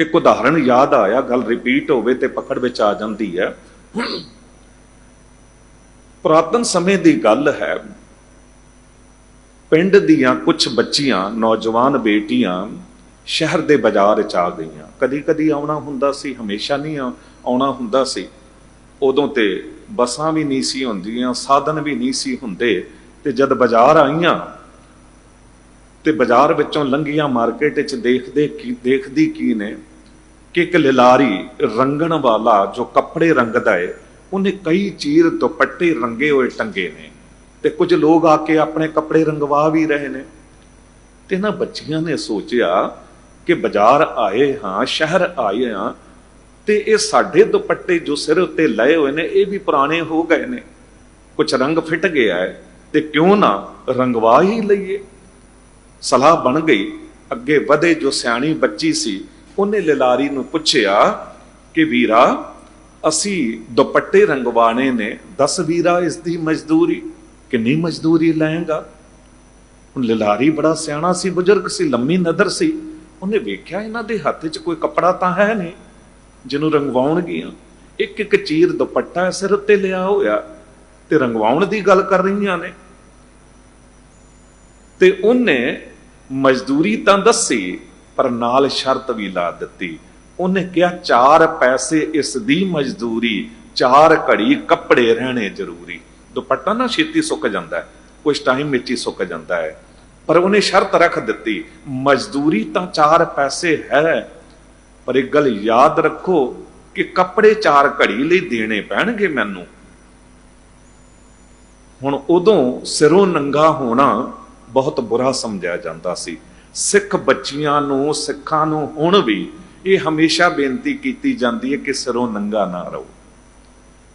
ਇੱਕ ਉਦਾਹਰਣ ਯਾਦ ਆਇਆ, ਗੱਲ ਰਿਪੀਟ ਹੋਵੇ ਤੇ ਪਕੜ ਵਿੱਚ ਆ ਜਾਂਦੀ ਹੈ। ਪੁਰਾਤਨ ਸਮੇਂ ਦੀ ਗੱਲ ਹੈ, ਪਿੰਡ ਦੀਆਂ ਕੁਝ ਬੱਚੀਆਂ, ਨੌਜਵਾਨ ਬੇਟੀਆਂ ਸ਼ਹਿਰ ਦੇ ਬਾਜ਼ਾਰ ਚ ਆ ਗਈਆਂ। ਕਦੀ ਕਦੀ ਆਉਣਾ ਹੁੰਦਾ ਸੀ, ਹਮੇਸ਼ਾ ਨਹੀਂ ਆਉਣਾ ਹੁੰਦਾ ਸੀ। ਉਦੋਂ ਤੇ ਬੱਸਾਂ ਵੀ ਨਹੀਂ ਸੀ ਹੁੰਦੀਆਂ, ਸਾਧਨ ਵੀ ਨਹੀਂ ਸੀ ਹੁੰਦੇ ਤੇ ਜਦ ਬਾਜ਼ਾਰ ਆਈਆਂ ਤੇ ਬਾਜ਼ਾਰ ਵਿੱਚੋਂ ਲੰਘੀਆਂ ਮਾਰਕੀਟ ਵਿੱਚ ਦੇਖਦੇ ਕੀ ਦੇਖਦੀ ਕੀ ਨੇ? ਕਿ ਇੱਕ ਲਿਲਾਰੀ ਰੰਗਣ ਵਾਲਾ ਜੋ ਕੱਪੜੇ ਰੰਗਦਾ ਏ, ਉਹਨੇ ਕਈ ਚੀਰ ਦੁਪੱਟੇ ਰੰਗੇ ਹੋਏ ਟੰਗੇ ਨੇ ਤੇ ਕੁਝ ਲੋਕ ਆ ਕੇ ਆਪਣੇ ਕੱਪੜੇ ਰੰਗਵਾ ਵੀ ਰਹੇ ਨੇ। ਤੇ ਨਾ ਬੱਚੀਆਂ ਨੇ ਸੋਚਿਆ ਕਿ ਬਾਜ਼ਾਰ ਆਏ ਹਾਂ, ਸ਼ਹਿਰ ਆਏ ਹਾਂ, ਤੇ ਇਹ ਸਾਡੇ ਦੁਪੱਟੇ ਜੋ ਸਿਰ ਉੱਤੇ ਲਏ ਹੋਏ ਨੇ, ਇਹ ਵੀ ਪੁਰਾਣੇ ਹੋ ਗਏ ਨੇ। ਕੁਝ ਰੰਗ ਫਿੱਟ ਗਿਆ ਹੈ ਤੇ ਕਿਉਂ ਨਾ ਰੰਗਵਾ ਹੀ ਲਈਏ। ਸਲਾਹ ਬਣ ਗਈ, ਅੱਗੇ ਵਧੇ ਜੋ ਸਿਆਣੀ ਬੱਚੀ ਸੀ ਉਹਨੇ ਲਿਲਾਰੀ ਨੂੰ ਪੁੱਛਿਆ ਕਿ ਵੀਰਾ, ਅਸੀਂ ਦੁਪੱਟੇ ਰੰਗਵਾਣੇ ਨੇ, ਦੱਸ ਵੀਰਾ ਇਸ ਦੀ ਮਜ਼ਦੂਰੀ, ਕਿੰਨੀ ਮਜ਼ਦੂਰੀ ਲਏਗਾ ਹੁਣ ਲਿਲਾਰੀ ਬੜਾ ਸਿਆਣਾ ਸੀ, ਬਜ਼ੁਰਗ ਸੀ, ਲੰਮੀ ਨਜ਼ਰ ਸੀ। ਉਹਨੇ ਵੇਖਿਆ ਇਹਨਾਂ ਦੇ ਹੱਥ 'ਚ ਕੋਈ ਕੱਪੜਾ ਤਾਂ ਹੈ ਨਹੀਂ, ਜਿਹਨੂੰ ਰੰਗਵਾਉਣਗੀਆਂ। ਇੱਕ ਇੱਕ ਚੀਰ ਦੁਪੱਟਾ ਸਿਰ ਉੱਤੇ ਲਿਆ ਹੋਇਆ ਤੇ ਰੰਗਵਾਉਣ ਦੀ ਗੱਲ ਕਰ ਰਹੀਆਂ ਨੇ। ਤੇ ਉਹਨੇ ਮਜ਼ਦੂਰੀ ਤਾਂ ਦੱਸੀ ਪਰ ਨਾਲ ਸ਼ਰਤ ਵੀ ਲਾ ਦਿੱਤੀ। ਉਹਨੇ ਕਿਹਾ, ਚਾਰ ਪੈਸੇ ਇਸ ਦੀ ਮਜ਼ਦੂਰੀ, ਚਾਰ ਘੜੀ ਕੱਪੜੇ ਰਹਿਣੇ ਜ਼ਰੂਰੀ। ਦੁਪੱਟਾ ਨਾ ਛੇਤੀ ਸੁੱਕ ਜਾਂਦਾ ਹੈ ਕੁਝ ਟਾਈਮ ਵਿੱਚ ਸੁੱਕ ਜਾਂਦਾ ਹੈ। ਪਰ ਉਹਨੇ ਸ਼ਰਤ ਰੱਖ ਦਿੱਤੀ, ਮਜ਼ਦੂਰੀ ਤਾਂ ਚਾਰ ਪੈਸੇ ਹੈ, ਪਰ ਇੱਕ ਗੱਲ ਯਾਦ ਰੱਖੋ ਕਿ ਕੱਪੜੇ ਚਾਰ ਘੜੀ ਲਈ ਦੇਣੇ ਪੈਣਗੇ ਮੈਨੂੰ। ਹੁਣ ਉਦੋਂ ਸਿਰੋਂ ਨੰਗਾ ਹੋਣਾ ਬਹੁਤ ਬੁਰਾ ਸਮਝਿਆ ਜਾਂਦਾ ਸੀ। ਸਿੱਖ ਬੱਚੀਆਂ ਨੂੰ, ਸਿੱਖਾਂ ਨੂੰ ਹੁਣ ਵੀ ਇਹ ਹਮੇਸ਼ਾ ਬੇਨਤੀ ਕੀਤੀ ਜਾਂਦੀ ਹੈ ਕਿ ਸਿਰੋਂ ਨੰਗਾ ਨਾ ਰਹੋ।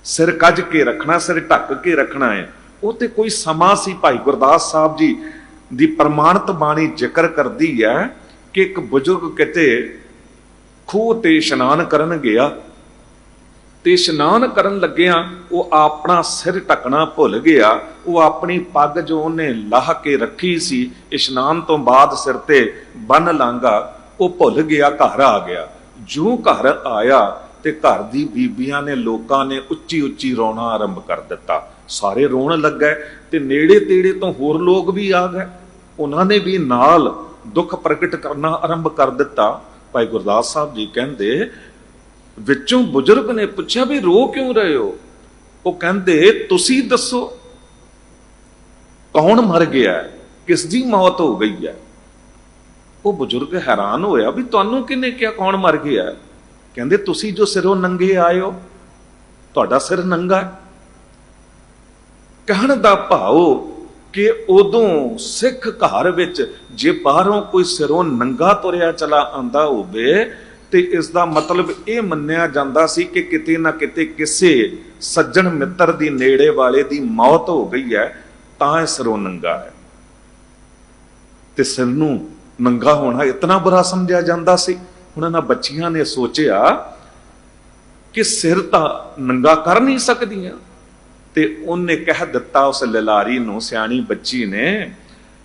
ਸਿਰ ਕੱਜ ਕੇ ਰੱਖਣਾ, ਸਿਰ ਢੱਕ ਕੇ ਰੱਖਣਾ ਹੈ। ਉਹ ਤੇ ਕੋਈ ਸਮਾਂ ਸੀ। ਭਾਈ ਗੁਰਦਾਸ ਸਾਹਿਬ ਜੀ ਦੀ ਪ੍ਰਮਾਣਿਤ ਬਾਣੀ ਜ਼ਿਕਰ ਕਰਦੀ ਹੈ ਕਿ ਇੱਕ ਬਜ਼ੁਰਗ ਕਿਤੇ ਖੂਹ ਤੇ ਇਸ਼ਨਾਨ ਕਰਨ ਗਿਆ ਤੇ ਇਸ਼ਨਾਨ ਕਰਨ ਲੱਗਿਆ ਉਹ ਆਪਣਾ ਸਿਰ ਢੱਕਣਾ ਭੁੱਲ ਗਿਆ। ਉਹ ਆਪਣੀ ਪੱਗ ਜੋ ਉਹਨੇ ਲਾਹ ਕੇ ਰੱਖੀ ਸੀ, ਇਸ਼ਨਾਨ ਤੋਂ ਬਾਅਦ ਸਿਰ ਤੇ ਬੰਨ ਲਾਂਗਾ ਉਹ ਭੁੱਲ ਗਿਆ, ਘਰ ਆ ਗਿਆ। ਜੋ ਘਰ ਆਇਆ ਤੇ ਘਰ ਦੀ ਬੀਬੀਆਂ ਨੇ ਲੋਕਾਂ ਨੇ ਉੱਚੀ ਉੱਚੀ ਰੋਣਾ ਆਰੰਭ ਕਰ ਦਿੱਤਾ। ਸਾਰੇ ਰੋਣ ਲੱਗੇ ਤੇ ਨੇੜੇ ਤੇੜੇ ਤੋਂ ਹੋਰ ਲੋਕ ਵੀ ਆ ਗਏ। ਉਹਨਾਂ ਨੇ ਵੀ ਨਾਲ ਦੁੱਖ ਪ੍ਰਗਟ ਕਰਨਾ ਆਰੰਭ ਕਰ ਦਿੱਤਾ। ਭਾਈ ਗੁਰਦਾਸ ਸਾਹਿਬ ਜੀ ਕਹਿੰਦੇ ਵਿੱਚੋਂ ਬਜ਼ੁਰਗ ਨੇ ਪੁੱਛਿਆ ਵੀ ਰੋ ਕਿਉਂ ਰਹੇ ਹੋ? ਉਹ ਕਹਿੰਦੇ, ਤੁਸੀਂ ਦੱਸੋ, ਕੌਣ ਮਰ ਗਿਆ ਹੈ? ਕਿਸ ਦੀ ਮੌਤ ਹੋ ਗਈ ਹੈ? ਉਹ ਬਜ਼ੁਰਗ ਹੈਰਾਨ ਹੋਇਆ ਵੀ ਤੁਹਾਨੂੰ ਕਿਹਨੇ ਕਿਹਾ ਕੌਣ ਮਰ ਗਿਆ ਕਹਿੰਦੇ, ਤੁਸੀਂ ਜੋ ਸਿਰੋਂ ਨੰਗੇ ਆਏ ਹੋ, ਤੁਹਾਡਾ ਸਿਰ ਨੰਗਾ ਕਹਿਣ ਦਾ ਭਾਵ ਕਿ ਉਦੋਂ ਸਿੱਖ ਘਰ ਵਿੱਚ ਜੇ ਬਾਹਰੋਂ ਕੋਈ ਸਿਰੋਂ ਨੰਗਾ ਤੁਰਿਆ ਚਲਾ ਆਂਦਾ ਹੋਵੇ ਤੇ ਇਸ ਦਾ ਮਤਲਬ ਇਹ ਮੰਨਿਆ ਜਾਂਦਾ ਸੀ ਕਿ ਕਿਤੇ ਨਾ ਕਿਤੇ ਕਿਸੇ ਸੱਜਣ ਮਿੱਤਰ ਦੀ ਨੇੜੇ ਵਾਲੇ ਦੀ ਮੌਤ ਹੋ ਗਈ ਹੈ, ਤਾਂ ਇਹ ਸਿਰੋਂ ਨੰਗਾ ਹੈ। ਤੇ ਸਿਰ ਨੂੰ ਨੰਗਾ ਹੋਣਾ ਇਤਨਾ ਬੁਰਾ ਸਮਝਿਆ ਜਾਂਦਾ ਸੀ। ਹੁਣ ਇਹਨਾਂ ਬੱਚੀਆਂ ਨੇ ਸੋਚਿਆ ਕਿ ਸਿਰ ਤਾਂ ਨੰਗਾ ਕਰ ਨਹੀਂ ਸਕਦੀਆਂ। ਤੇ ਉਹਨੇ ਕਹਿ ਦਿੱਤਾ ਉਸ ਲਲਾਰੀ ਨੂੰ, ਸਿਆਣੀ ਬੱਚੀ ਨੇ,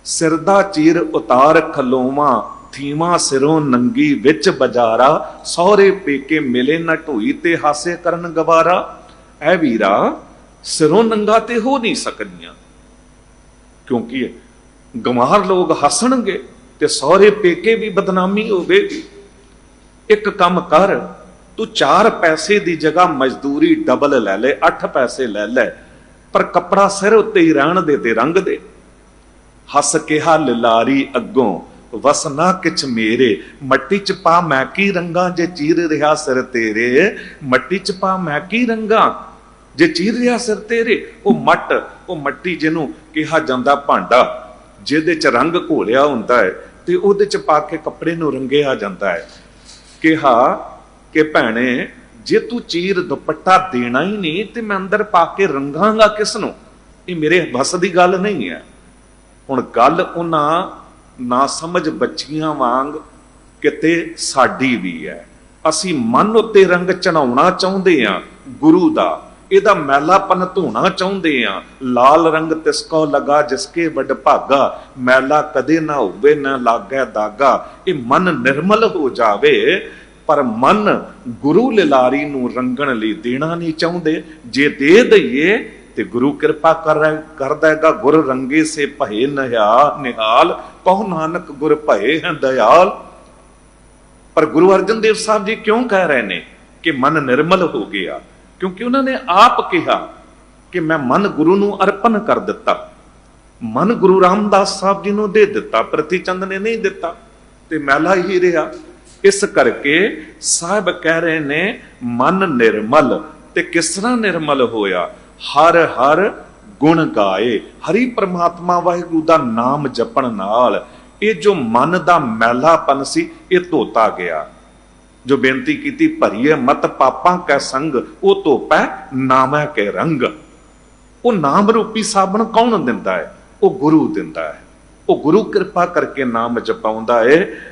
ਸਿਰ ਦਾ ਚੀਰ ਉਤਾਰ ਖਲੋਵਾ ਥੀਮਾ ਸਿਰੋਂ ਨੰਗੀ ਵਿੱਚ ਬਜਾਰਾ, ਸਹੁਰੇ ਪੇਕੇ ਮਿਲੇ ਨਾ ਢੋਈ ਤੇ ਹਾਸੇ ਕਰਨ ਗਵਾਰਾ। ਐ ਵੀਰਾ, ਸਿਰੋਂ ਨੰਗਾ ਤੇ ਹੋ ਨਹੀਂ ਸਕਦੀਆਂ। ਕਿਉਂਕਿ ਗਮਾਰ ਲੋਕ ਹੱਸਣਗੇ ਤੇ ਸਹੁਰੇ ਪੇਕੇ ਵੀ ਬਦਨਾਮੀ ਹੋਵੇਗੀ। ਇੱਕ ਕੰਮ ਕਰ, ਤੂੰ 4 ਪੈਸੇ ਦੀ ਜਗ੍ਹਾ ਮਜ਼ਦੂਰੀ ਡਬਲ ਲੈ ਲੈ 8 ਪੈਸੇ ਲੈ ਲੈ, ਪਰ ਕੱਪੜਾ ਸਿਰ ਉੱਤੇ ਹੀ ਰਹਿਣ ਦੇ ਤੇ ਰੰਗ ਦੇ। ਹੱਸ ਕਿਹਾ ਲਾਰੀ ਅੱਗੋਂ ਵਸ ਨਾ ਕਿਛ ਮੇਰੇ। ਮੱਟੀ ਚ ਪਾ ਮੈਂ ਕੀ ਰੰਗਾ ਜੇ ਚੀਰ ਰਿਹਾ ਸਿਰ ਤੇਰੇ? ਮੱਟੀ ਚ ਪਾ ਮੈਂ ਕੀ ਰੰਗਾ ਜੇ ਚੀਰ ਰਿਹਾ ਸਿਰ ਤੇਰੇ? ਉਹ ਮੱਟ, ਉਹ ਮੱਟੀ ਜਿਹਨੂੰ ਕਿਹਾ ਜਾਂਦਾ ਭਾਂਡਾ, ਜਿਹਦੇ ਚ ਰੰਗ ਘੋਲਿਆ ਹੁੰਦਾ ਹੈ ਤੇ ਉਹਦੇ ਚ ਪਾ ਕੇ ਕੱਪੜੇ ਨੂੰ ਰੰਗਿਆ ਜਾਂਦਾ ਹੈ। ਕਿਹਾ ਕਿ ਭੈਣੇ, ਜੇ ਤੂੰ ਚੀਰ ਦੁਪੱਟਾ ਦੇਣਾ ਹੀ ਨਹੀਂ ਤੇ ਮੈਂ ਅੰਦਰ ਪਾ ਕੇ ਰੰਗਾਂਗਾ ਕਿਸ ਨੂੰ ਇਹ ਮੇਰੇ ਵਸ ਦੀ ਗੱਲ ਨਹੀਂ ਹੈ। ਹੁਣ ਗੱਲ ਉਹਨਾਂ ਨਾ ਸਮਝ ਬੱਚੀਆਂ ਵਾਂਗ ਕਿਤੇ ਸਾਡੀ ਵੀ ਹੈ। ਅਸੀਂ ਮਨ ਉੱਤੇ ਰੰਗ ਚੜਾਉਣਾ ਚਾਹੁੰਦੇ ਆ ਗੁਰੂ ਦਾ, ਇਹਦਾ ਮੈਲਾਪਨ ਧੋਣਾ ਚਾਹੁੰਦੇ ਆ ਲਾਲ ਰੰਗ ਤਿਸਕੋ ਲਗਾ ਜਿਸਕੇ ਵੱਡ ਭਾਗਾ, ਮੈਲਾ ਕਦੇ ਨਾ ਹੋਵੇ, ਨਾ ਲਾਗੇ ਦਾਗਾ। ਇਹ ਮਨ ਨਿਰਮਲ ਹੋ ਜਾਵੇ, ਪਰ ਮਨ ਗੁਰੂ ਲਿਲਾਰੀ ਨੂੰ ਰੰਗਣ ਲਈ ਦੇਣਾ ਨਹੀਂ ਚਾਹੁੰਦੇ। ਜੇ ਦੇ ਦਈਏ ਤੇ ਗੁਰੂ ਕਿਰਪਾ ਕਰ ਕਰਦਾ ਹੈਗਾ, ਗੁਰ ਰੰਗੇ ਸੇ ਭਏ ਨਿਹਾ ਨਿਹਾਲ। ਕਹੋ ਨਾਨਕ ਗੁਰ ਭਏ ਦਇਆਲ। ਪਰ ਗੁਰੂ ਅਰਜਨ ਦੇਵ ਸਾਹਿਬ ਜੀ ਕਿਉਂ ਕਹਿ ਰਹੇ ਨੇ ਕਿ ਮਨ ਨਿਰਮਲ ਹੋ ਗਿਆ? ਕਿਉਂਕਿ ਉਹਨਾਂ ਨੇ ਆਪ ਕਿਹਾ ਕਿ ਮੈਂ ਮਨ ਗੁਰੂ ਨੂੰ ਅਰਪਣ ਕਰ ਦਿੱਤਾ। ਮਨ ਗੁਰੂ ਰਾਮਦਾਸ ਸਾਹਿਬ ਜੀ ਨੂੰ ਦੇ ਦਿੱਤਾ, ਪ੍ਰਤੀ ਚੰਦ ਨੇ ਨਹੀਂ ਦਿੱਤਾ, ਤੇ ਮੈਲਾ ਹੀ ਰਿਹਾ। ਇਸ ਕਰਕੇ ਸਾਹਿਬ ਕਹਿ ਰਹੇ ਨੇ, ਮਨ ਨਿਰਮਲ, ਤੇ ਕਿਸ ਤਰ੍ਹਾਂ ਨਿਰਮਲ ਹੋਇਆ? ਹਰ ਹਰ ਗੁਣ ਗਾਏ, ਹਰੀ ਪ੍ਰਮਾਤਮਾ ਵਾਹਿਗੁਰੂ ਦਾ ਨਾਮ ਜਪਣ ਨਾਲ ਇਹ ਜੋ ਮਨ ਦਾ ਮੈਲਾਪਨ ਸੀ, ਇਹ ਧੋਤਾ ਗਿਆ। ਜੋ ਬੇਨਤੀ ਕੀਤੀ, ਭਰੀਏ ਮਤ ਪਾਪਾਂ ਕੈ ਸੰਗ, ਉਹ ਧੋਪੈ ਨਾਮੈ ਕੇ ਰੰਗ। ਉਹ ਨਾਮ ਰੂਪੀ ਸਾਬਣ ਕੌਣ ਦਿੰਦਾ ਹੈ? ਉਹ ਗੁਰੂ ਦਿੰਦਾ ਹੈ। ਉਹ ਗੁਰੂ ਕਿਰਪਾ ਕਰਕੇ ਨਾਮ ਜਪਾਉਂਦਾ ਹੈ।